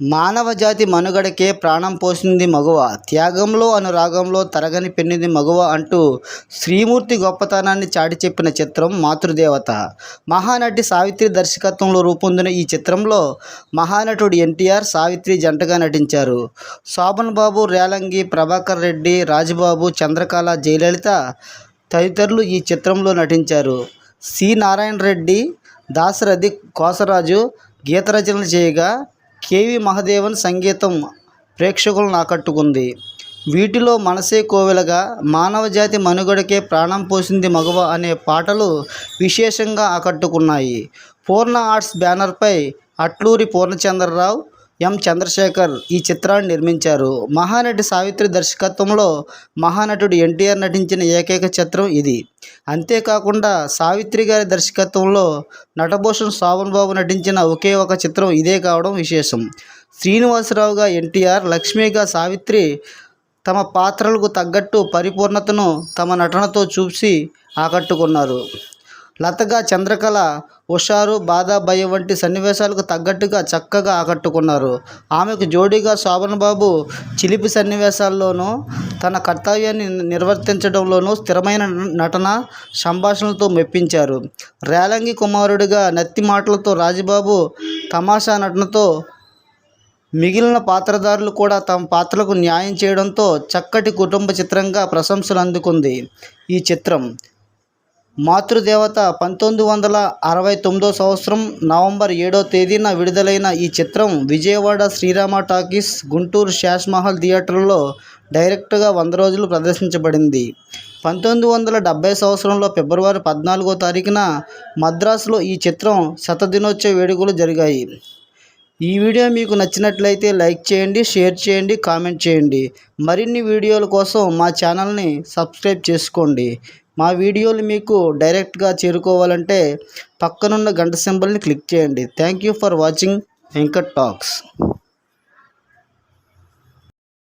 మానవ జాతి మనుగడకే ప్రాణం పోసింది మగువ త్యాగంలో అనురాగంలో తరగని పెన్నిది మగువ అంటూ శ్రీమూర్తి గొప్పతనాన్ని చాటి చెప్పిన చిత్రం మాతృదేవత. మహానటి సావిత్రి దర్శకత్వంలో రూపొందిన ఈ చిత్రంలో మహానటుడు ఎన్టీఆర్ సావిత్రి జంటగా నటించారు. శోభన్ బాబు రేలంగి ప్రభాకర్ రెడ్డి రాజుబాబు చంద్రకళ జయలలిత తదితరులు ఈ చిత్రంలో నటించారు. సి. నారాయణ రెడ్డి దాశరథి కోసరాజు గీత రచనలు చేయగా కేవి మహదేవన్ సంగీతం ప్రేక్షకులను ఆకట్టుకుంది. వీటిలో మనసే కోవెలగా మానవజాతి మనుగడకే ప్రాణం పోసింది మగవ అనే పాటలు విశేషంగా ఆకట్టుకున్నాయి. పూర్ణ ఆర్ట్స్ బ్యానర్పై అట్లూరి పూర్ణచంద్రరావు ఎం. చంద్రశేఖర్ ఈ చిత్రాన్ని నిర్మించారు. మహానటి సావిత్రి దర్శకత్వంలో మహానటుడు ఎన్టీఆర్ నటించిన ఏకైక చిత్రం ఇది. అంతేకాకుండా సావిత్రి గారి దర్శకత్వంలో నటభూషణ్ శోభన్ బాబు నటించిన ఒకే ఒక చిత్రం ఇదే కావడం విశేషం. శ్రీనివాసరావుగా ఎన్టీఆర్ లక్ష్మిగా సావిత్రి తమ పాత్రలకు తగ్గట్టు పరిపూర్ణతను తమ నటనతో చూసి ఆకట్టుకున్నారు. లతగా చంద్రకళ హుషారు బాధ భయం వంటి సన్నివేశాలకు తగ్గట్టుగా చక్కగా ఆకట్టుకున్నారు. ఆమెకు జోడీగా శోభన్ బాబు చిలిపి సన్నివేశాల్లోనూ తన కర్తవ్యాన్ని నిర్వర్తించడంలోనూ స్థిరమైన నటన సంభాషణలతో మెప్పించారు. రేలంగి కుమారుడిగా నత్తి మాటలతో రాజబాబు తమాషా నటనతో మిగిలిన పాత్రధారులు కూడా తమ పాత్రలకు న్యాయం చేయడంతో చక్కటి కుటుంబ చిత్రంగా ప్రశంసలు అందుకుంది. ఈ చిత్రం మాతృదేవత పంతొమ్మిది వందల అరవై తొమ్మిదో సంవత్సరం నవంబర్ ఏడో తేదీన విడుదలైన ఈ చిత్రం విజయవాడ శ్రీరామ టాకీస్ గుంటూరు శాష్మహల్ థియేటర్లో డైరెక్ట్గా వంద రోజులు ప్రదర్శించబడింది. పంతొమ్మిది వందల డెబ్బై సంవత్సరంలో ఫిబ్రవరి పద్నాలుగో తారీఖున మద్రాసులో ఈ చిత్రం శతదినోత్సవ వేడుకలు జరిగాయి. ఈ వీడియో మీకు నచ్చినట్లయితే లైక్ చేయండి షేర్ చేయండి కామెంట్ చేయండి. మరిన్ని వీడియోల కోసం మా ఛానల్ని సబ్స్క్రైబ్ చేసుకోండి. మా వీడియోలు మీకు డైరెక్ట్గా చేరుకోవాలంటే పక్కనున్న గంట సింబల్ని క్లిక్ చేయండి. Thank you for watching Venkat talks.